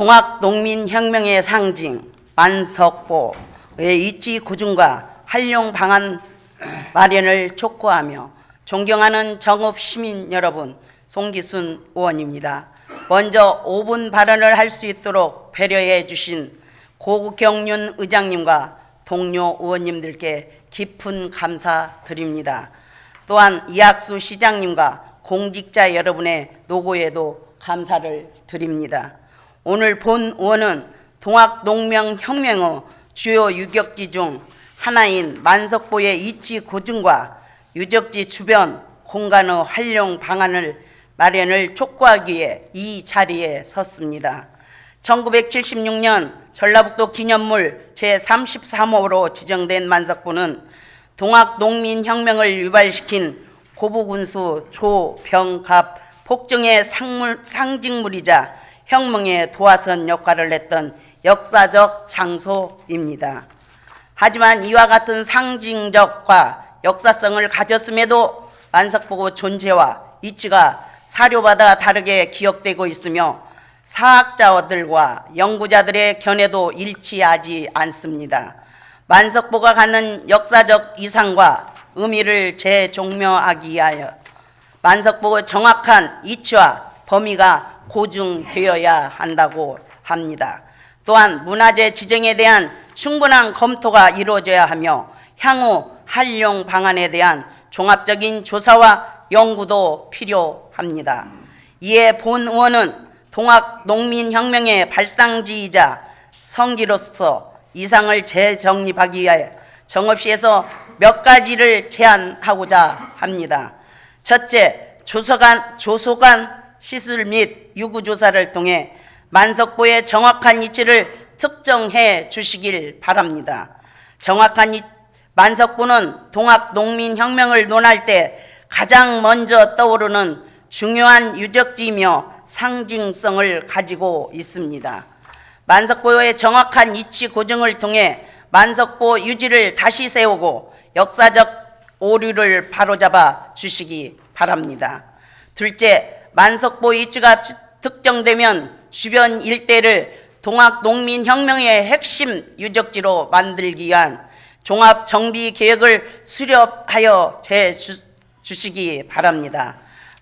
동학 농민혁명의 상징 만석보의 이치 고증과 활용 방안 마련을 촉구하며 존경하는 정읍 시민 여러분 송기순 의원입니다. 먼저 5분 발언을 할 수 있도록 배려해 주신 고경윤 의장님과 동료 의원님들께 깊은 감사드립니다. 또한 이학수 시장님과 공직자 여러분의 노고에도 감사를 드립니다. 오늘 본 의원은 동학농명혁명의 주요 유격지 중 하나인 만석보의 이치 고증과 유적지 주변 공간의 활용 방안을 마련을 촉구하기 위해 이 자리에 섰습니다. 1976년 전라북도 기념물 제33호로 지정된 만석보는 동학농민혁명을 유발시킨 고부군수 조병갑 폭정의 상징물이자 혁명의 도화선 역할을 했던 역사적 장소입니다. 하지만 이와 같은 상징적과 역사성을 가졌음에도 만석보고 존재와 이치가 사료마다 다르게 기억되고 있으며 사학자들과 연구자들의 견해도 일치하지 않습니다. 만석보가 갖는 역사적 이상과 의미를 재종묘하기 위하여 만석보의 정확한 이치와 범위가 고증되어야 한다고 합니다. 또한 문화재 지정에 대한 충분한 검토가 이루어져야 하며 향후 활용 방안에 대한 종합적인 조사와 연구도 필요합니다. 이에 본 의원은 동학 농민혁명의 발상지이자 성지로서 이상을 재정립하기 위하여 정읍시에서 몇 가지를 제안하고자 합니다. 첫째, 조서관, 조소관 시술 및 유구조사를 통해 만석보의 정확한 위치를 특정해 주시길 바랍니다. 정확한 이, 만석보는 동학 농민혁명을 논할 때 가장 먼저 떠오르는 중요한 유적지이며 상징성을 가지고 있습니다. 만석보의 정확한 위치 고증을 통해 만석보 유지를 다시 세우고 역사적 오류를 바로잡아 주시기 바랍니다. 둘째, 만석보 지- 특정되면 주변 일대를 동학 농민 혁명의 핵심 유적지로 만들기 위한 종합 정비 계획을 수립하여 제 주, 주시기 바랍니다.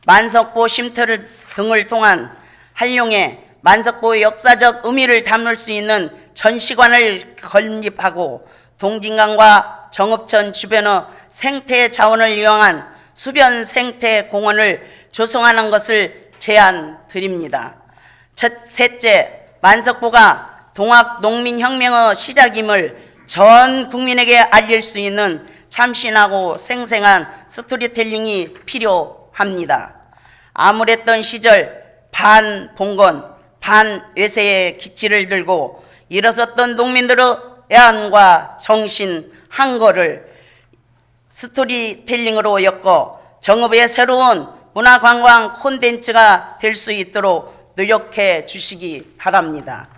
만석보 쉼터를 등을 통한 활용해 만석보의 역사적 의미를 담을 수 있는 전시관을 건립하고 동진강과 정읍천 주변의 생태 자원을 이용한 수변 생태 공원을 조성하는 것을 제안 드립니다. 첫, 셋째, 만석보가 동학 농민혁명의 시작임을 전 국민에게 알릴 수 있는 참신하고 생생한 스토리텔링이 필요합니다. 아무랬던 시절 반 봉건, 반 외세의 기치를 들고 일어섰던 농민들의 애안과 정신 한거를 스토리텔링으로 엮어 정읍의 새로운 문화관광 콘텐츠가 될 수 있도록 노력해 주시기 바랍니다.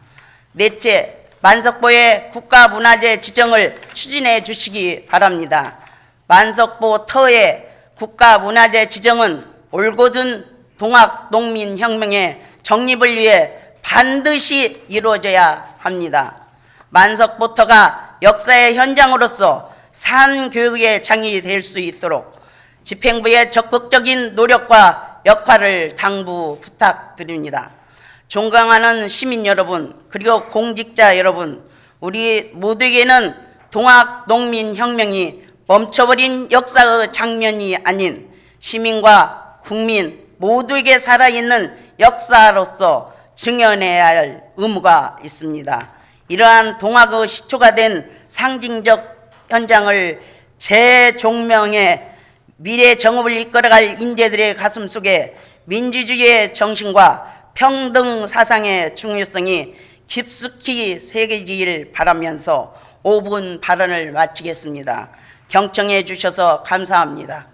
넷째, 만석보의 국가문화재 지정을 추진해 주시기 바랍니다. 만석보 터의 국가문화재 지정은 올곧은 동학 농민혁명의 정립을 위해 반드시 이루어져야 합니다. 만석보터가 역사의 현장으로서 산 교육의 장이 될 수 있도록 집행부의 적극적인 노력과 역할을 당부 부탁드립니다. 존경하는 시민 여러분, 그리고 공직자 여러분, 우리 모두에게는 동학 농민 혁명이 멈춰버린 역사의 장면이 아닌 시민과 국민 모두에게 살아있는 역사로서 증언해야 할 의무가 있습니다. 이러한 동학의 시초가 된 상징적 현장을 재종명해 미래 정업을 이끌어갈 인재들의 가슴 속에 민주주의의 정신과 평등 사상의 중요성이 깊숙이 새겨지길 바라면서 5분 발언을 마치겠습니다. 경청해 주셔서 감사합니다.